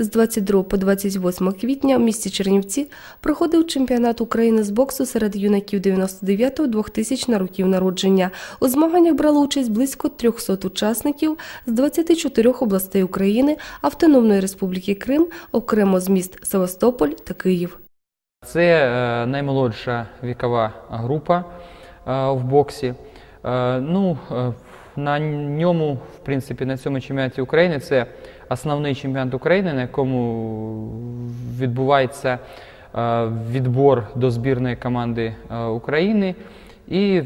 З 22 по 28 квітня в місті Чернівці проходив чемпіонат України з боксу серед юнаків 99-2000 років народження. У змаганнях брало участь близько 300 учасників з 24 областей України, Автономної Республіки Крим, окремо з міст Севастополь та Київ. Це е, наймолодша вікова група е, в боксі. Е, Ну, на ньому, в принципі, на цьому чемпіонаті України це основний чемпіонат України, на якому відбувається е, відбор до збірної команди е, України, і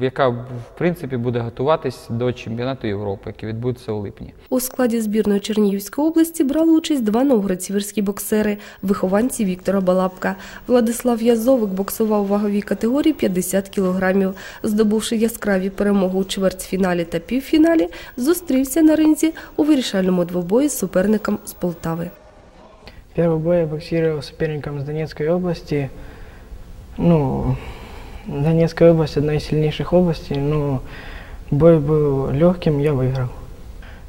яка в принципі буде готуватись до чемпіонату Європи, який відбудеться у липні. У складі збірної Чернігівської області брали участь два новгородцівські боксери, вихованці Віктора Балабка. Владислав Язовик боксував у ваговій категорії 50 кілограмів. Здобувши яскраві перемоги у чвертьфіналі та півфіналі, зустрівся на ринзі у вирішальному двобої з суперником з Полтави. Первый бой я боксировал с соперником из Донецкой области. Ну, Донецкая область одна из сильнейших областей, но бой был легким, я выиграл.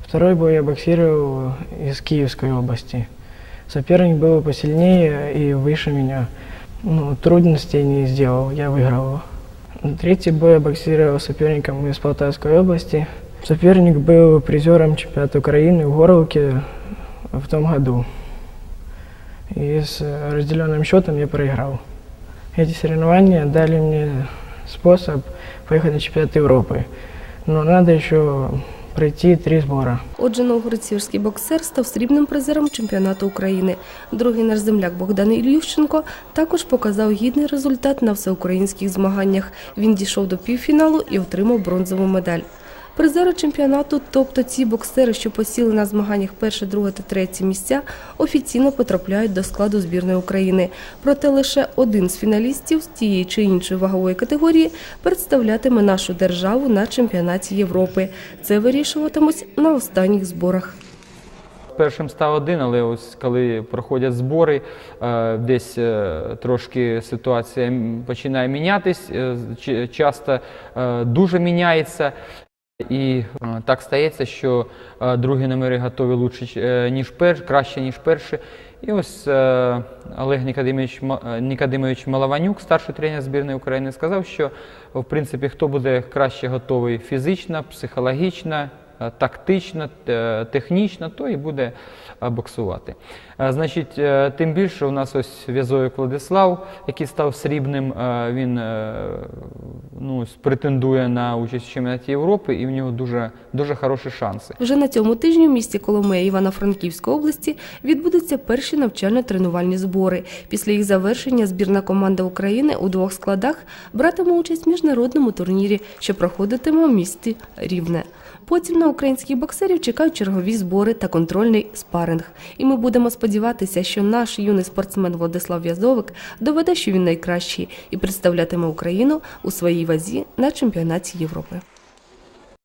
Второй бой я боксировал из Киевской области. Соперник был посильнее и выше меня. Ну, трудностей не сделал, я выиграл его. Третий бой я боксировал соперником из Полтавской области. Соперник был призером чемпионата Украины в Горловке в том году. И с разделенным счетом я проиграл. Эти соревнования дали мне способ поехать на чемпионат Европы. Но надо еще пройти три сбора. Отже, новгородцівський боксер став срібним призером чемпіонату України. Другий наш земляк Богдан Ільющенко також показав гідний результат на всеукраїнських змаганнях. Він дійшов до півфіналу і отримав бронзову медаль. Призери чемпіонату, тобто ці боксери, що посіли на змаганнях перше, друге та третє місця, офіційно потрапляють до складу збірної України. Проте лише один з фіналістів з тієї чи іншої вагової категорії представлятиме нашу державу на чемпіонаті Європи. Це вирішуватимуть на останніх зборах. Першим став один, але ось коли проходять збори, е, десь е, трошки ситуація починає мінятись, е, часто дуже міняється. І е, так стається, що е, другі номери готові лучше, е, ніж перші, краще, ніж перші. І ось Олег е, Нікодимович Малаванюк, старший тренер збірної України, сказав, що в принципі хто буде краще готовий фізично, психологічно, тактично, те- технічно, то і буде е, боксувати. Е, Значить, е, тим більше у нас ось В'язовик Владислав, який став срібним, е, він е, ну, претендує на участь в чемпіонаті Європи, і в нього дуже, дуже хороші шанси. Вже на цьому тижні в місті Коломия Івано-Франківської області відбудуться перші навчально-тренувальні збори. Після їх завершення збірна команда України у двох складах братиме участь в міжнародному турнірі, що проходитиме в місті Рівне. Потім на українських боксерів чекають чергові збори та контрольний спаринг. І ми будемо сподіватися, що наш юний спортсмен Владислав В'язовик доведе, що він найкращий і представлятиме Україну у своїй вазі на чемпіонаті Європи.